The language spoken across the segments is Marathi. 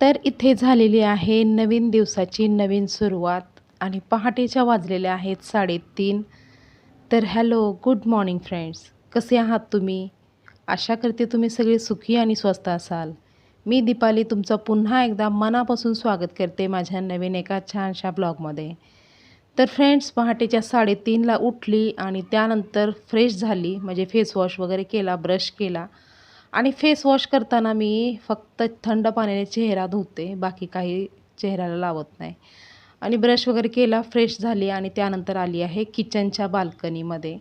तर इथे झालेली आहे नवीन दिवसाची नवीन सुरुवात. आणि पहाटेच्या वाजलेल्या आहेत साडेतीन. तर हॅलो गुड मॉर्निंग फ्रेंड्स. कसे आहात तुम्ही? आशा करते तुम्ही सगळे सुखी आणि स्वस्त असाल. मी दीपाली तुमचं पुन्हा एकदा मनापासून स्वागत करते माझ्या नवीन एका छानशा ब्लॉगमध्ये. तर फ्रेंड्स पहाटेच्या साडेतीनला उठली आणि त्यानंतर फ्रेश झाली. म्हणजे फेसवॉश वगैरे केला ब्रश केला. आणि फेस वॉश करताना मी फक्त थंड पाण्याने चेहरा धुते बाकी काही चेहऱ्याला लावत नाही. आणि ब्रश वगैरे केला फ्रेश झाली आणि त्यानंतर आली आहे किचनच्या बाल्कनीमध्ये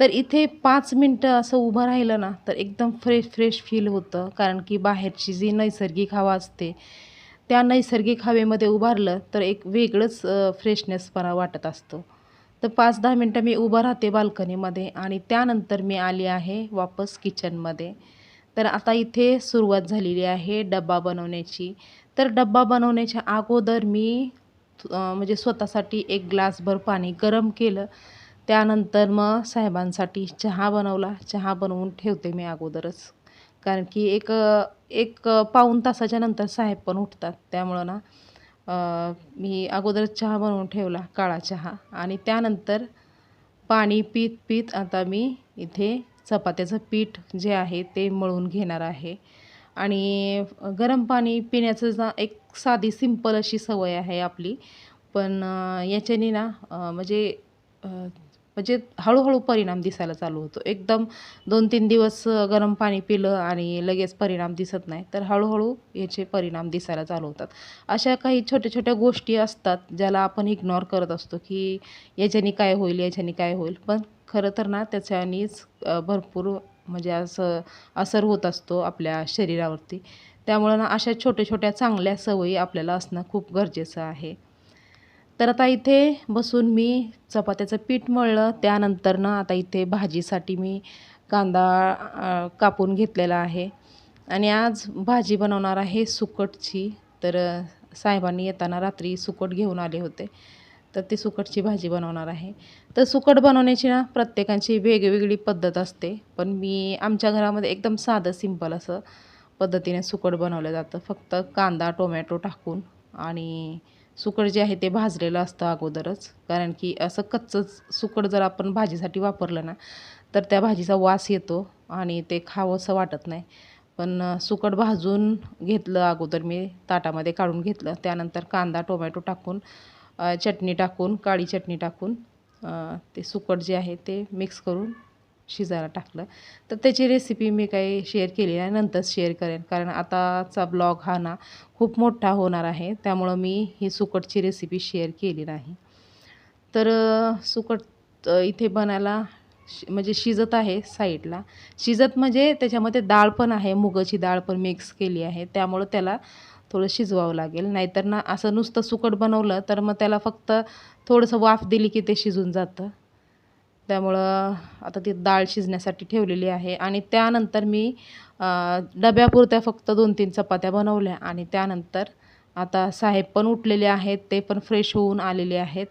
तर इथे पाच मिनटं असं उभं राहिलं ना तर एकदम फ्रेश फ्रेश फील होतं. कारण की बाहेरची जी नैसर्गिक हवा असते त्या नैसर्गिक हवेमध्ये उभारलं तर एक वेगळंच फ्रेशनेसपणा वाटत असतो. तर पाच दहा मिनटं मी उभं राहते बाल्कनीमध्ये आणि त्यानंतर मी आली आहे वापस किचनमध्ये तर आता इथे सुरुवात झालेली आहे डब्बा बनवण्याची. तर डब्बा बनवण्याच्या अगोदर मी म्हणजे स्वतःसाठी एक ग्लासभर पाणी गरम केलं. त्यानंतर मग साहेबांसाठी चहा बनवला. चहा बनवून ठेवते मी अगोदरच. कारण की एक एक पाऊण तासाच्या नंतर साहेब पण उठतात. त्यामुळं ना मी अगोदरच चहा बनवून ठेवला काळा चहा. आणि त्यानंतर पाणी पीत पीत आता मी इथे चपात्याचं पीठ जे आहे ते मळून घेणार आहे. आणि गरम पाणी पिण्याचं जा एक साधी सिंपल अशी सवय आहे आपली. पण याच्याने ना म्हणजे म्हणजे हळूहळू परिणाम दिसायला चालू होतो. एकदम दोन तीन दिवस गरम पाणी पिलं आणि लगेच परिणाम दिसत नाही तर हळूहळू याचे परिणाम दिसायला चालू होतात. अशा काही छोट्या छोट्या गोष्टी असतात ज्याला आपण इग्नोर करत असतो की याच्याने काय होईल याच्याने काय होईल. पण खरं तर ना त्याच्यानीच भरपूर म्हणजे असं असर होत असतो आपल्या शरीरावरती. त्यामुळं ना अशा छोट्या छोट्या चांगल्या सवयी आपल्याला असणं खूप गरजेचं आहे. तर आता इथे बसून मी चपात्याचं पीठ मळलं. त्यानंतर ना आता इथे भाजीसाठी मी कांदा कापून घेतलेला आहे. आणि आज भाजी बनवणार आहे सुकटची. तर साहेबांनी येताना रात्री सुकट घेऊन आले होते. तर ती सुकटची भाजी बनवणार आहे. तर सुकट बनवण्याची ना प्रत्येकांची वेगवेगळी पद्धत असते. पण मी आमच्या घरामध्ये एकदम साधं सिंपल असं पद्धतीने सुकट बनवलं जातं. फक्त कांदा टोमॅटो टाकून आणि सुकट जे आहे ते भाजलेलं असतं अगोदरच. कारण की असं कच्चंच सुकट जर आपण भाजीसाठी वापरलं ना तर त्या भाजीचा वास येतो आणि ते खावंसं वाटत नाही. पण सुकट भाजून घेतलं अगोदर मी ताटामध्ये काढून घेतलं. त्यानंतर कांदा टोमॅटो टाकून चटणी टाकून काळी चटणी टाकून ते सुकट जे आहे ते मिक्स करून शिजायला टाकलं. तर त्याची रेसिपी मी काही शेअर केली नाही नंतर शेअर करेन. कारण आताचा ब्लॉग हा ना खूप मोठा होणार आहे. त्यामुळं मी ही सुकटची रेसिपी शेअर केली नाही. तर सुकट इथे बनायला शि म्हणजे शिजत आहे साईडला शिजत म्हणजे त्याच्यामध्ये डाळ पण आहे मुगाची डाळ पण मिक्स केली आहे. त्यामुळं त्याला थोडं शिजवावं लागेल. नाहीतर ना असं नुसतं सुकट बनवलं तर मग त्याला फक्त थोडंसं वाफ दिली की ते शिजून जातं. त्यामुळं आता ती डाळ शिजण्यासाठी ठेवलेली आहे. आणि त्यानंतर मी डब्यापुरत्या फक्त दोन तीन चपात्या बनवल्या. आणि त्यानंतर आता साहेब पण उठलेले आहेत. ते पण फ्रेश होऊन आलेले आहेत.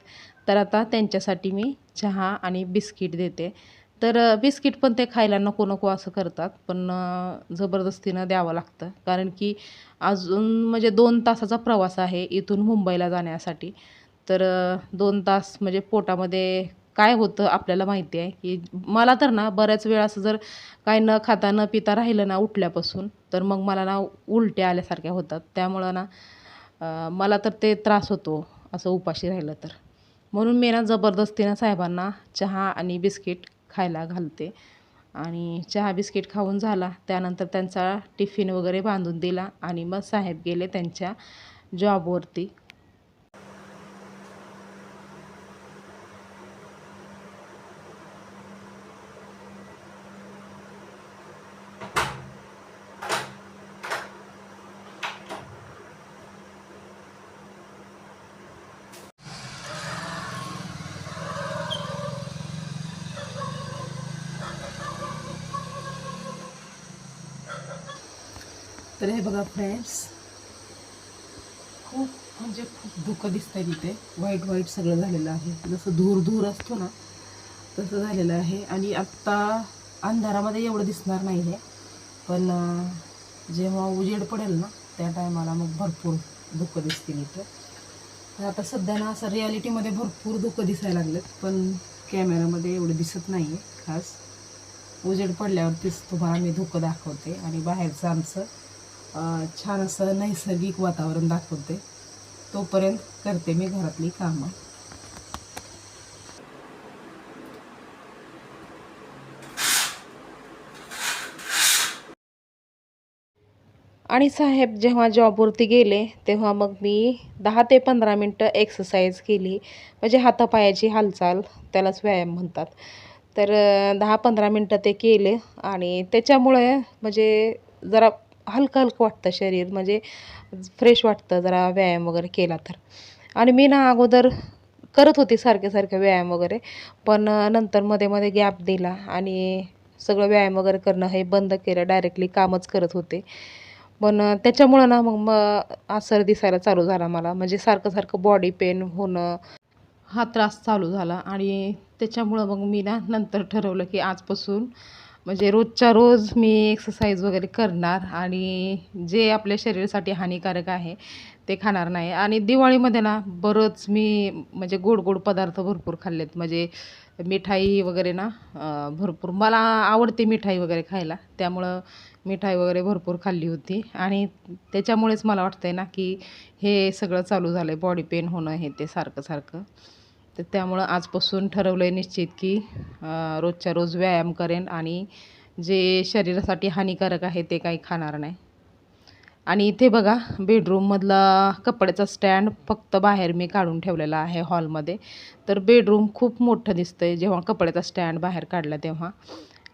तर आता त्यांच्यासाठी मी चहा आणि बिस्किट देते. तर बिस्किट पण ते खायला नको नको असं करतात. पण जबरदस्तीनं द्यावं लागतं. कारण की अजून म्हणजे दोन तासाचा प्रवास आहे इथून मुंबईला जाण्यासाठी. तर दोन तास म्हणजे पोटामध्ये काय होतं आपल्याला माहिती आहे? की मला तर ना बऱ्याच वेळा असं जर काय न खाता न पिता राहिलं ना उठल्यापासून तर मग मला ना उलट्या आल्यासारख्या होतात. त्यामुळं ना मला तर ते त्रास होतो असं उपाशी राहिलं तर. म्हणून मी ना जबरदस्तीनं साहेबांना चहा आणि बिस्किट खायला घालते. आणि चहा बिस्किट खाऊन झाला त्यानंतर त्यांचा टिफिन वगैरे बांधून दिला आणि मग साहेब गेले त्यांच्या जॉबवरती तर हे बघा फ्रेंड्स खूप म्हणजे खूप धुकं आहे तिथे. वाईट वाईट सगळं झालेलं आहे. जसं धूर धूर असतो ना तसं झालेलं आहे. आणि आत्ता अंधारामध्ये एवढं दिसणार नाही आहे पण जेव्हा उजेड पडेल ना त्या टायमाला मग भरपूर दुःख दिसतील इथं. तर आता सध्या ना असं रियालिटीमध्ये भरपूर दुःख दिसायला लागलेत. पण कॅमेरामध्ये एवढं दिसत नाही आहे खास. उजेड पडल्यावरतीच तुम्हाला मी धुकं दाखवते. आणि बाहेरचं आमचं छान असं नैसर्गिक वातावरण दाखवते. तोपर्यंत करते मी घरातली कामं. आणि साहेब जेव्हा जॉबवरती गेले तेव्हा मग मी दहा ते पंधरा मिनटं एक्सरसाइज केली. म्हणजे हातापायाची हालचाल त्यालाच व्यायाम म्हणतात. तर दहा पंधरा मिनटं ते केले आणि त्याच्यामुळे म्हणजे जरा हलकं हलकं वाटतं शरीर म्हणजे फ्रेश वाटतं जरा व्यायाम वगैरे केला तर. आणि मी ना अगोदर करत होती सारखे सारखे व्यायाम वगैरे पण नंतर मध्ये मध्ये गॅप दिला आणि सगळं व्यायाम वगैरे करणं हे बंद केलं डायरेक्टली कामच करत होते. पण त्याच्यामुळं ना मग मग असर दिसायला चालू झाला मला. म्हणजे सारखं सारखं बॉडी पेन होणं हा त्रास चालू झाला. आणि त्याच्यामुळं मग मी ना नंतर ठरवलं की आजपासून म्हणजे रोजच्या रोज मी एक्सरसाइज वगैरे करणार आणि जे आपल्या शरीरासाठी हानिकारक आहे ते खाणार नाही. आणि दिवाळीमध्ये ना बरंच मी म्हणजे गोड गोड पदार्थ भरपूर खाल्लेत. म्हणजे मिठाई वगैरे ना भरपूर. मला आवडते मिठाई वगैरे खायला. त्यामुळं मिठाई वगैरे भरपूर खाल्ली होती. आणि त्याच्यामुळेच मला वाटतं आहे ना की हे सगळं चालू झालं आहे बॉडी पेन होणं हे ते सारखं सारखं. तर त्यामुळं आजपासून ठरवलं आहे निश्चित की रोजच्या रोज व्यायाम करेन आणि जे शरीरासाठी हानिकारक आहे ते काही खाणार नाही. आणि इथे बघा बेडरूममधला कपड्याचा स्टँड फक्त बाहेर मी काढून ठेवलेला आहे हॉलमध्ये. तर बेडरूम खूप मोठं दिसतं आहे जेव्हा कपड्याचा स्टँड बाहेर काढला तेव्हा.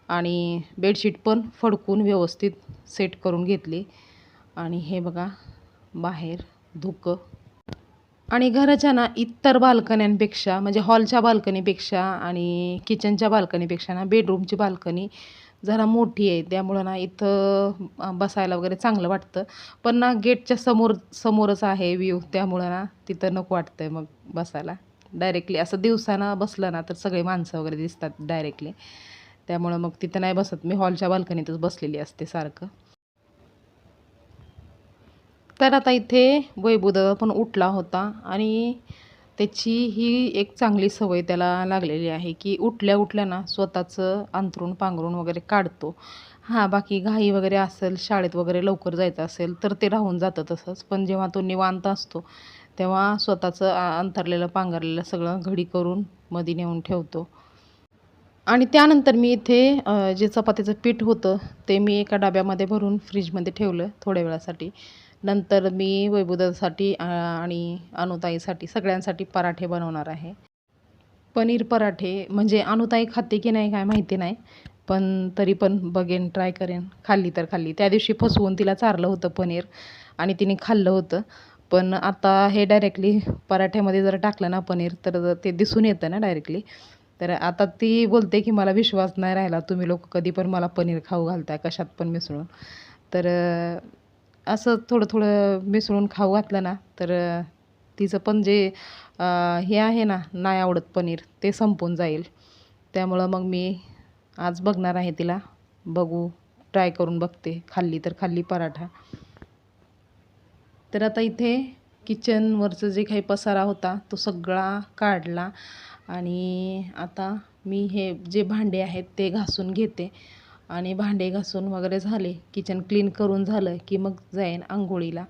आणि बेडशीट पण फडकून व्यवस्थित सेट करून घेतली. आणि हे बघा बाहेर धुकं आणि घराच्या ना इतर बाल्कन्यांपेक्षा म्हणजे हॉलच्या बाल्कनीपेक्षा आणि किचनच्या बाल्कनीपेक्षा ना बेडरूमची बाल्कनी जरा मोठी आहे. त्यामुळं ना इथं बसायला वगैरे चांगलं वाटतं. पण ना गेटच्या समोर समोरच आहे व्ह्यू. त्यामुळं ना तिथं नको वाटतं आहे मग बसायला. डायरेक्टली असं दिवसानं बसलं ना तर सगळे माणसं वगैरे दिसतात डायरेक्टली. त्यामुळं मग तिथं नाही बसत. मी हॉलच्या बाल्कनीतच बसलेली असते सारखं. तर आता इथे वैभवदादा पण उठला होता आणि त्याची ही एक चांगली सवय त्याला लागलेली आहे की उठल्या उठल्या ना स्वतःचं अंथरूण पांघरून वगैरे काढतो. हां बाकी घाई वगैरे असेल शाळेत वगैरे लवकर जायचं असेल तर ते राहून जातं तसंच. पण जेव्हा तो निवांत असतो तेव्हा स्वतःचं अंतरलेलं अंथरलेलं पांघरलेलं सगळं घडी करून मध्ये नेऊन ठेवतो. आणि त्यानंतर मी इथे जे चपातीचं पीठ होतं ते मी एका डब्यामध्ये भरून फ्रीजमध्ये ठेवलं थोड्या वेळासाठी. नंतर मी वैभवदासाठी आणि अनुताईसाठी सगळ्यांसाठी पराठे बनवणार आहे. पनीर पराठे म्हणजे अनुताई खाते की नाही काय माहिती नाही पण तरी पण बघेन ट्राय करेन. खाल्ली तर खाल्ली. त्या दिवशी फसवून तिला चारलं होतं पनीर आणि तिने खाल्लं होतं. पण आता हे डायरेक्टली पराठ्यामध्ये जर टाकलं ना पनीर तर ते दिसून येतं ना डायरेक्टली तर आता ती बोलते की मला विश्वास नाही राहिला तुम्ही लोक कधी पण मला पनीर खाऊ घालताय कशात पण मिसळून. तर असं थोडं थोडं मिसळून खाऊ घातलं ना तर तिचं पण जे हे आहे ना नाही आवडत पनीर ते संपून जाईल. त्यामुळं मग मी आज बघणार आहे तिला. बघू ट्राय करून बघते. खाल्ली तर खाल्ली पराठा. तर आता इथे किचनवरचं जे काही पसारा होता तो सगळा काढला. आणि आता मी हे जे भांडे आहेत ते घासून घेते. आणि भांडे घासून वगैरे झाले किचन क्लीन करून झालं की मग जाईन आंघोळीला.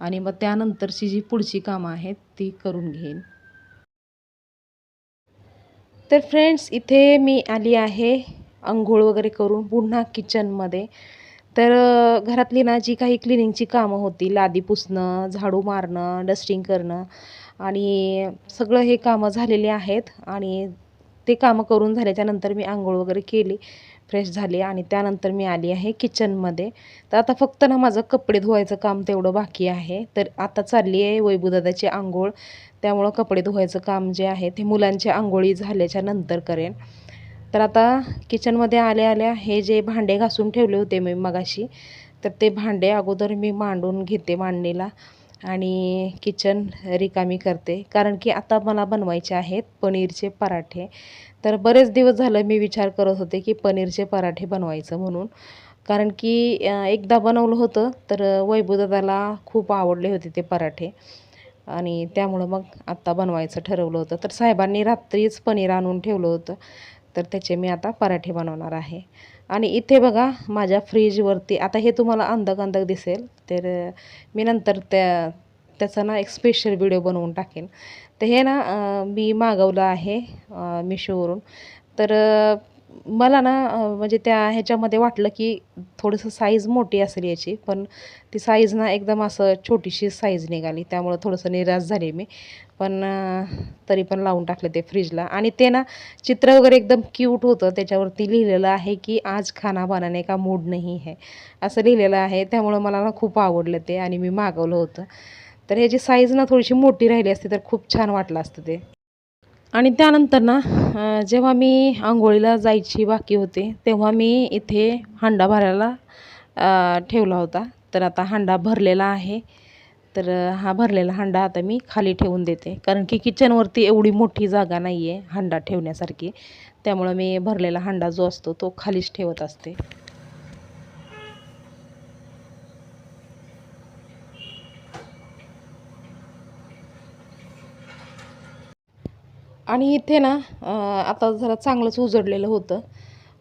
आणि मग त्यानंतरची जी पुढची कामं आहेत ती करून घेईन. तर फ्रेंड्स इथे मी आली आहे आंघोळ वगैरे करून पुन्हा किचनमध्ये. तर घरातली ना जी काही क्लिनिंगची कामं होती लादी पुसणं झाडू मारणं डस्टिंग करणं आणि सगळं हे कामं झालेली आहेत आणि ते कामं करून झाल्याच्यानंतर मी आंघोळ वगैरे केली. फ्रेश झाली आणि त्यानंतर मी आली आहे किचनमध्ये. तर आता फक्त ना माझं कपडे धुवायचं काम तेवढं बाकी आहे. तर आता चालली आहे वैभूदादाची आंघोळ. त्यामुळं कपडे धुवायचं काम जे आहे ते मुलांची आंघोळी झाल्याच्यानंतर करेन. तर आता किचनमध्ये आल्या आल्या हे जे भांडे घासून ठेवले होते मी मगाशी तर ते भांडे अगोदर मी मांडून घेते मांडणीला. आणि किचन रिकामी करते. कारण की आता मला बनवायचे आहेत पनीरचे पराठे. तर बरेच दिवस झालं मी विचार करत होते की पनीरचे पराठे बनवायचं म्हणून. कारण की एकदा बनवलं होतं तर वैभूदादाला खूप आवडले होते ते पराठे. आणि त्यामुळं मग आत्ता बनवायचं ठरवलं होतं. तर साहेबांनी रात्रीच पनीर आणून ठेवलं होतं. तर त्याचे मी आता पराठे बनवणार आहे. आणि इथे बघा माझ्या फ्रीजवरती आता हे तुम्हाला अंधक अंधक दिसेल तर मी नंतर त्या त्याचा ना एक स्पेशल व्हिडिओ बनवून टाकेन. तर हे ना मी मागवलं आहे मिशोवरून तर मला ना म्हणजे त्या ह्याच्यामध्ये वाटलं की थोडंसं साईज मोठी असेल याची पण ती साईज ना एकदम असं छोटीशी साईज निघाली त्यामुळं थोडंसं निराश झाले मी. पण तरी पण लावून टाकलं ते फ्रीजला आणि ते ना चित्र वगैरे एकदम क्यूट होतं. त्याच्यावरती लिहिलेलं आहे की आज खाना बनाने का मूड नाही है असं लिहिलेलं आहे. त्यामुळं मला ना खूप आवडलं ते आणि मी मागवलं होतं. तर ह्याची साईज ना थोडीशी मोठी राहिली असती तर खूप छान वाटलं असतं ते. आणि त्यानंतर ना जेव्हा मी आंघोळीला जायची बाकी होते तेव्हा मी इथे हांडा भरायला ठेवला होता. तर आता हांडा भरलेला आहे. तर हा भरलेला हांडा आता मी खाली ठेवून देते. कारण की किचनवरती एवढी मोठी जागा नाही आहे हंडा ठेवण्यासारखी. त्यामुळं मी भरलेला हांडा जो असतो तो खालीच ठेवत असते. आणि इथे ना आता जरा चांगलंच उजडलेलं होतं.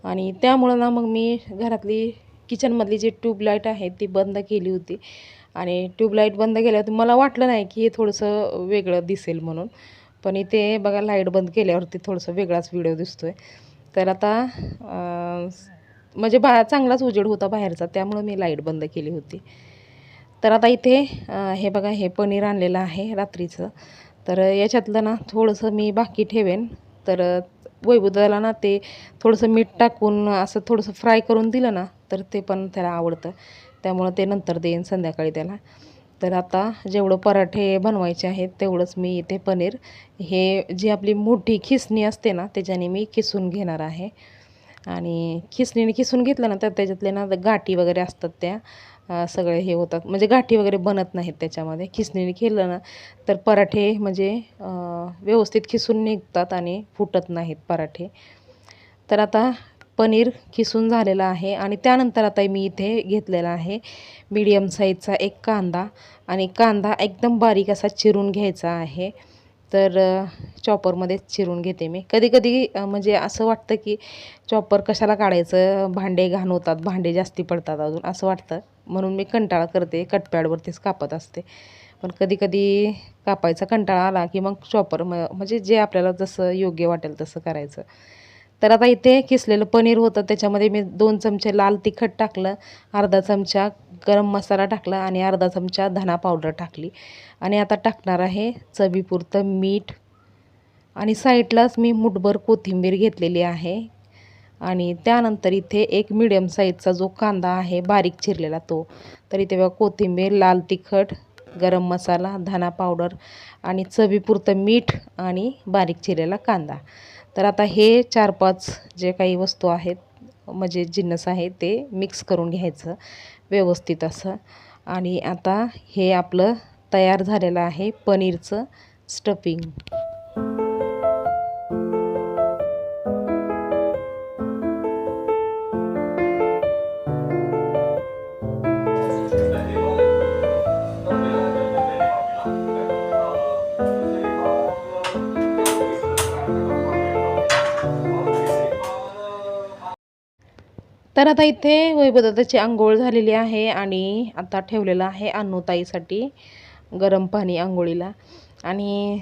आणि त्यामुळं ना मग मी घरातली किचनमधली जी ट्यूबलाईट आहे ती बंद केली होती. आणि ट्यूबलाईट बंद केल्यावर मला वाटलं नाही की हे थोडंसं वेगळं दिसेल म्हणून. पण इथे बघा लाइट बंद केल्यावरती थोडंसं वेगळाच व्हिडिओ दिसतोय. तर आता म्हणजे बा चांगलाच उजेड होता बाहेरचा त्यामुळं मी लाइट बंद केली होती. तर आता इथे हे बघा हे पनीर आणलेलं आहे रात्रीचं. तर याच्यातलं ना थोडंसं मी बाकी ठेवेन. तर वैभवदाला ना ते थोडंसं मीठ टाकून असं थोडंसं फ्राय करून दिलं ना तर ते पण त्याला आवडतं. त्यामुळं ते नंतर देईन संध्याकाळी त्याला. तर आता जेवढं पराठे बनवायचे आहेत तेवढंच मी इथे पनीर. हे जी आपली मोठी खिसणी असते ना त्याच्याने मी खिसून घेणार आहे. आणि खिसणीने खिसून घेतलं ना तर त्याच्यातले ना गाठी वगैरे असतात त्या सगळे हे होतात. म्हणजे गाठी वगैरे बनत नाहीत त्याच्यामध्ये. खिसणीने केलं ना तर पराठे म्हणजे व्यवस्थित खिसून निघतात आणि फुटत नाहीत पराठे. तर आता पनीर खिसून झालेलं आहे आणि त्यानंतर आता मी इथे घेतलेला आहे मीडियम साईजचा एक कांदा आणि कांदा एकदम बारीक असा चिरून घ्यायचा आहे. तर चॉपरमध्ये चिरून घेते मी. कधी कधी म्हणजे असं वाटतं की चॉपर कशाला काढायचं? भांडे घाण होतात भांडे जास्ती पडतात अजून असं वाटतं. म्हणून मी कंटाळा करते कटपॅडवरतीच कापत असते. पण कधी कधी कापायचा कंटाळा आला की मग चॉपर म म्हणजे जे आपल्याला जसं योग्य वाटेल तसं करायचं. तर आता इथे किसलेलं पनीर होतं त्याच्यामध्ये मी दोन चमचे लाल तिखट टाकलं अर्धा चमचा गरम मसाला टाकला आणि अर्धा चमचा धना पावडर टाकली. आणि आता टाकणार आहे चवीपुरतं मीठ. आणि साईडलाच मी मुठभर कोथिंबीर घेतलेली आहे. आणि त्यानंतर इथे एक मिडियम साईजचा जो कांदा आहे बारीक चिरलेला तो. तर इथे बघा कोथिंबीर लाल तिखट गरम मसाला धना पावडर आणि चवीपुरतं मीठ आणि बारीक चिरलेला कांदा. तर आता हे चार पाच जे काही वस्तू आहेत म्हणजे जिन्नस आहे ते मिक्स करून घ्यायचं व्यवस्थित असं. आणि आता हे आपलं तयार झालेलं आहे पनीरचं स्टफिंग तर आता इथे वैभवदाची आंघोळ झालेली आहे आणि आता ठेवलेलं आहे अन्नूताईसाठी गरम पाणी आंघोळीला. आणि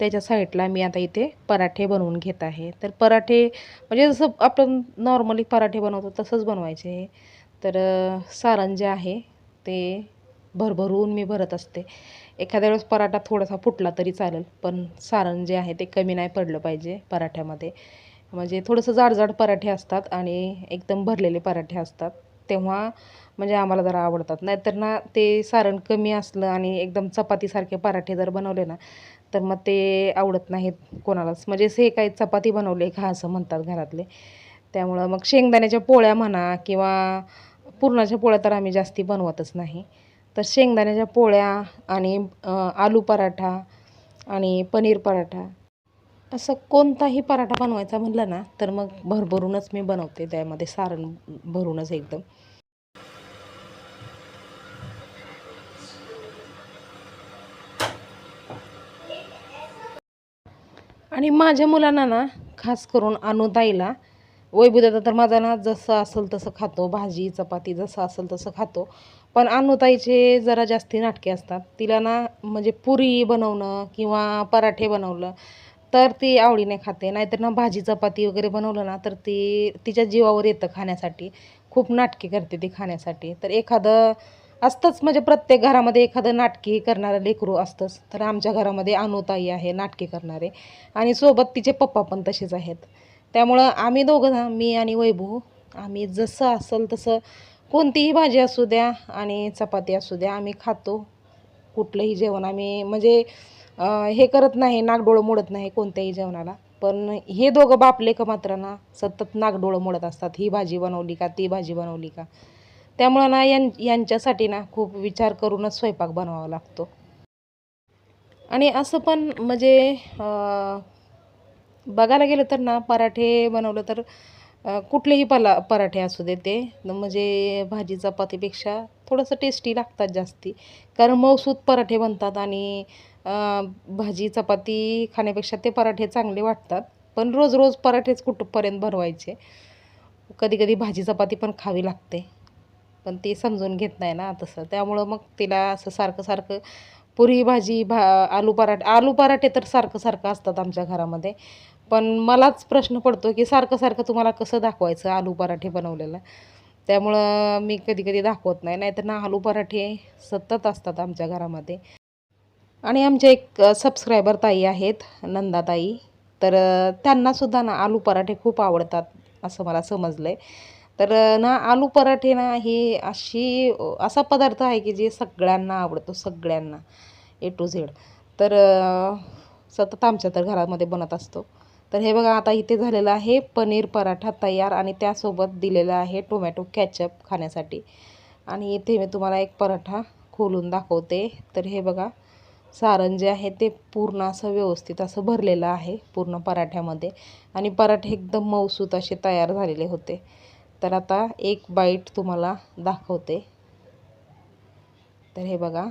त्याच्या साईडला मी आता इथे पराठे बनवून घेत आहे. तर पराठे म्हणजे जसं आपण नॉर्मली पराठे बनवतो तसंच बनवायचे. तर सारण जे आहे ते भरभरून मी भरत असते. एखाद्या वेळेस पराठा थोडासा फुटला तरी चालेल पण सारण जे आहे ते कमी नाही पडलं पाहिजे पराठ्यामध्ये. म्हणजे थोडंसं जाडजाड पराठे असतात आणि एकदम भरलेले पराठे असतात. तेव्हा म्हणजे आम्हाला जरा आवडतात. नाहीतर ना ते सारण कमी असलं आणि एकदम चपातीसारखे पराठे जर बनवले ना तर मग ते आवडत नाहीत कोणालाच. म्हणजे असे काही चपाती बनवले का असं म्हणतात घरातले. त्यामुळं मग शेंगदाण्याच्या पोळ्या म्हणा किंवा पुरणाच्या पोळ्या तर आम्ही जास्ती बनवतच नाही. तर शेंगदाण्याच्या पोळ्या आणि आलू पराठा आणि पनीर पराठा असं कोणताही पराठा बनवायचा म्हणलं ना तर मग भरभरूनच मी बनवते. त्यामध्ये सारण भरूनच एकदम. आणि माझ्या मुलांना ना खास करून अनुताईला वैभुदाचा तर माझा ना जसं असेल तसं खातो. भाजी चपाती जसं असेल तसं खातो. पण अनुताईचे जरा जास्ती नाटके असतात. तिला ना म्हणजे पुरी बनवणं किंवा पराठे बनवलं तर ती आवडीने खाते. नाहीतर ना भाजी चपाती वगैरे बनवलं ना तर ती तिच्या जीवावर येतं खाण्यासाठी. खूप नाटके करते ती खाण्यासाठी. तर एखादं असतंच म्हणजे प्रत्येक घरामध्ये एखादं नाटकी करणारं लेकरू असतंच. तर आमच्या घरामध्ये अनुताई आहे नाटके करणारे. आणि सोबत तिचे पप्पा पण तसेच आहेत. त्यामुळं आम्ही दोघं मी आणि वैभू आम्ही जसं असेल तसं कोणतीही भाजी असू द्या आणि चपाती असू द्या आम्ही खातो. कुठलंही जेवण आम्ही म्हणजे हे करत नाही नागडोळं मोडत नाही कोणत्याही जेवणाला. पण हे दोघं बापले का मात्र ना सतत नागडोळं मोडत असतात. ही भाजी बनवली का ती भाजी बनवली का? त्यामुळं ना यां यांच्यासाठी ना खूप विचार करूनच स्वयंपाक बनवावा लागतो. आणि असं पण म्हणजे बघायला गेलं तर ना पराठे बनवलं तर कुठलेही पला पराठे असू दे ते. म्हणजे भाजी चपातीपेक्षा थोडंसं टेस्टी लागतात जास्ती. कारण मऊसूत पराठे बनतात आणि भाजी चपाती खाण्यापेक्षा ते पराठे चांगले वाटतात. पण रोज रोज पराठेच कुठपर्यंत भरवायचे? कधी कधी भाजी चपाती पण खावी लागते. पण ते समजून घेत नाही ना तसं. त्यामुळं मग तिला असं सारखं सारखं पुरी भाजी भा आलू पराठे आलू पराठे तर सारखं सारखं असतात आमच्या घरामध्ये. पण मलाच प्रश्न पडतो की सारखं सारखं तुम्हाला कसं दाखवायचं आलू पराठे बनवलेलं? त्यामुळं मी कधी कधी दाखवत नाही. नाहीतर ना आलू पराठे सतत असतात आमच्या घरामध्ये. आणि आमचे एक सबस्क्रायबर ताई आहेत नंदाताई. तर त्यांनासुद्धा ना आलू पराठे खूप आवडतात असं मला समजलं आहे तर ना आलू पराठे ना ही अशी असा पदार्थ आहे की जे सगळ्यांना आवडतो सगळ्यांना ए टू झेड. तर सतत आमच्या तर घरामध्ये बनत असतो. तर हे बघा आता इथे झालेलं आहे पनीर पराठा तयार आणि त्यासोबत दिलेलं आहे टोमॅटो कॅचअप खाण्यासाठी. आणि इथे मी तुम्हाला एक पराठा खोलून दाखवते. तर हे बघा सारण जे आहे ते पूर्ण असं व्यवस्थित असं भरलेलं आहे पूर्ण पराठ्यामध्ये. आणि पराठे एकदम मऊसूत असे तयार झालेले होते. तर आता एक बाईट तुम्हाला दाखवते. तर हे बघा.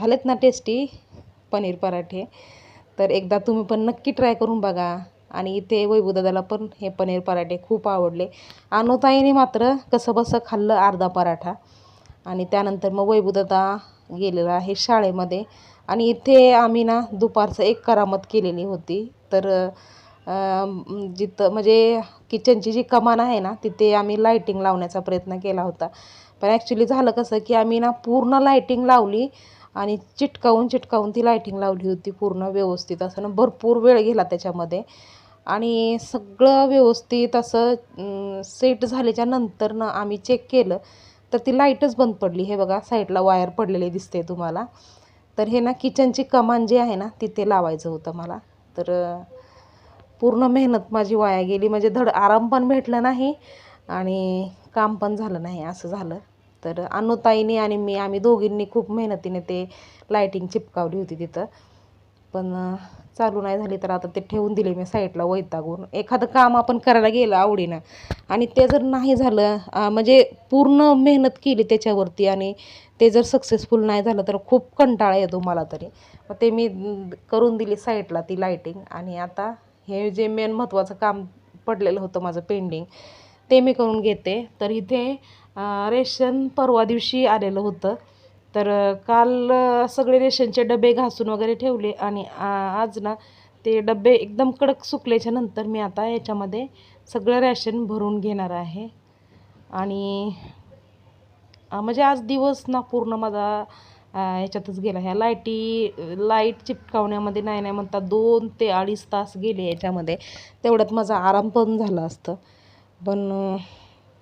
झालेत ना टेस्टी पनीर पराठे? तर एकदा तुम्ही पण नक्की ट्राय करून बघा. आणि इथे वैभूदादाला पण हे पनीर पराठे खूप आवडले. अनुताईने मात्र कसं बसं खाल्लं अर्धा पराठा. आणि त्यानंतर मग वैभवदादा गेलेला आहे शाळेमध्ये. आणि इथे आम्ही ना दुपारचं एक करामत केलेली होती. तर जिथं म्हणजे किचनची जी कमान आहे ना तिथे आम्ही लाईटिंग लावण्याचा प्रयत्न केला होता. पण ॲक्च्युली झालं कसं की आम्ही ना पूर्ण लाईटिंग लावली आणि चिटकावून चिटकावून ती लाईटिंग लावली होती पूर्ण व्यवस्थित. असं ना भरपूर वेळ गेला त्याच्यामध्ये. आणि सगळं व्यवस्थित असं सेट झाल्याच्यानंतर ना आम्ही चेक केलं. तर ती लाईटच बंद पडली. हे बघा साईडला वायर पडलेली दिसते तुम्हाला. तर हे ना किचनची कमान जी आहे ना तिथे लावायचं होतं मला. तर पूर्ण मेहनत माझी वाया गेली. म्हणजे धड आराम पण भेटला नाही आणि काम पण झालं नाही असं झालं. तर अनुताईने आणि मी आम्ही दोघींनी खूप मेहनतीने ते लाईटिंग चिपकावली होती तिथं. पण चालू नाही झाली तर आता ते ठेवून दिले मी साईडला वैतागून. एखादं काम आपण करायला गेलं आवडीनं आणि ते जर नाही झालं म्हणजे पूर्ण मेहनत केली त्याच्यावरती आणि ते जर सक्सेसफुल नाही झालं तर खूप कंटाळा येतो मला तरी. मग ते मी करून दिली साईडला ती लाईटिंग आणि आता हे जे मेन महत्त्वाचं काम पडलेलं होतं माझं पेंडिंग ते मी करून घेते. तर इथे रेशन परवा दिवशी आलेलं होतं. तर काल सगळे रेशनचे डबे घासून वगैरे ठेवले आणि आज ना ते डबे एकदम कडक सुकल्याच्या नंतर मी आता याच्यामध्ये सगळं रॅशन भरून घेणार आहे. आणि म्हणजे आज दिवस ना पूर्ण माझा याच्यातच गेला. ह्या लाईटी लाइट चिपकावण्यामध्ये नाही नाही म्हणता दोन ते अडीच तास गेले याच्यामध्ये. तेवढ्यात माझा आराम पण झाला असतं. पण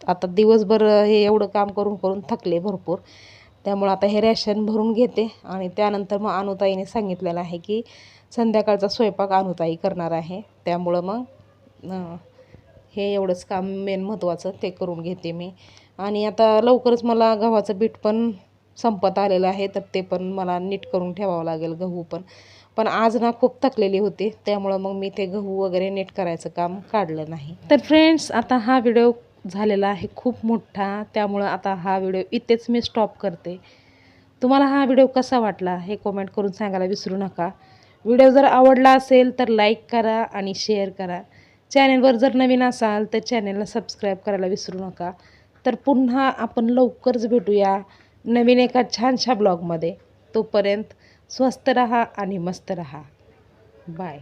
आता दिवसभर हे एवढं काम करून करून थकले भरपूर. त्यामुळं आता हे रॅशन भरून घेते आणि त्यानंतर मग अनुताईने सांगितलेलं आहे की संध्याकाळचा स्वयंपाक अनुताई करणार आहे. त्यामुळं मग हे एवढंच काम मेन महत्त्वाचं ते करून घेते मी. आणि आता लवकरच मला गव्हाचं पीठ पण संपत आलेलं आहे तर ते पण मला नीट करून ठेवावं लागेल गहू पण. पण आज ना खूप थकलेली होती त्यामुळं मग मी ते गहू वगैरे नीट करायचं काम काढलं नाही. तर फ्रेंड्स आता हा व्हिडिओ झालेला आहे खूप मोठा. त्यामुळं आता हा व्हिडिओ इथेच मी स्टॉप करते. तुम्हाला हा व्हिडिओ कसा वाटला हे कमेंट करून सांगायला विसरू नका. व्हिडिओ जर आवडला असेल तर लाईक करा आणि शेअर करा. चॅनेलवर जर नवीन असाल तर चॅनेलला सबस्क्राईब करायला विसरू नका. तर पुन्हा आपण लवकरच भेटूया नवीन एका छानशा ब्लॉगमध्ये तोपर्यंत स्वस्त रहा आणि मस्त रहा. बाय